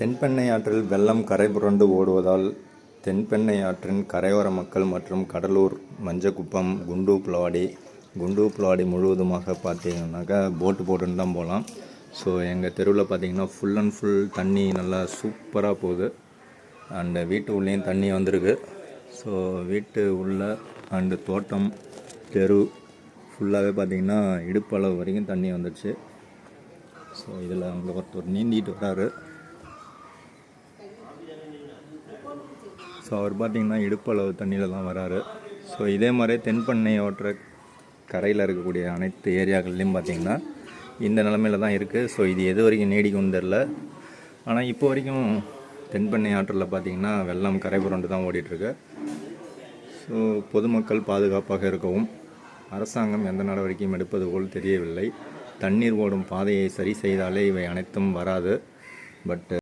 தென்பெண்ணை ஆற்றில் வெள்ளம் கரை புரண்டு ஓடுவதால் தென்பெண்ணை ஆற்றின் கரையோர மக்கள் மற்றும் கடலூர் மஞ்சக்குப்பம் குண்டு புலவாடி குண்டு புலவாடி முழுவதுமாக பார்த்தீங்கன்னாக்கா போட்டு போட்டுன்னு தான் போகலாம். ஸோ எங்கள் தெருவில் பார்த்தீங்கன்னா ஃபுல் அண்ட் ஃபுல் தண்ணி நல்லா சூப்பராக போகுது. அண்டு வீட்டு உள்ளேயும் தண்ணி வந்திருக்கு. ஸோ வீட்டு உள்ள அண்டு தோட்டம் தெரு ஃபுல்லாகவே பார்த்தீங்கன்னா இடுப்பளவு வரைக்கும் தண்ணி வந்துடுச்சு ஸோ இதில் அங்கே ஒருத்தர் நீந்திட்டு வராரு. ஸோ அவர் பார்த்திங்கன்னா இடுப்பளவு தண்ணியில் தான் வராரு. ஸோ இதே மாதிரி தென்பண்ணை ஓட்டுற கரையில் இருக்கக்கூடிய அனைத்து ஏரியாக்கள்லேயும் பார்த்தீங்கன்னா இந்த நிலமையில தான் இருக்குது ஸோ இது எது வரைக்கும் நீடிக்கும்னு தெரில ஆனால் இப்போ வரைக்கும் தென்பண்ணை ஆற்றில் பார்த்திங்கன்னா வெள்ளம் கரை புரண்டு தான் ஓடிட்டுருக்கு. ஸோ பொதுமக்கள் பாதுகாப்பாக இருக்கவும் அரசாங்கம் எந்த நடவடிக்கையும் எடுப்பது போல் தெரியவில்லை. தண்ணீர் ஓடும் பாதையை சரி செய்தாலே இவை அனைத்தும் வராது. பட்டு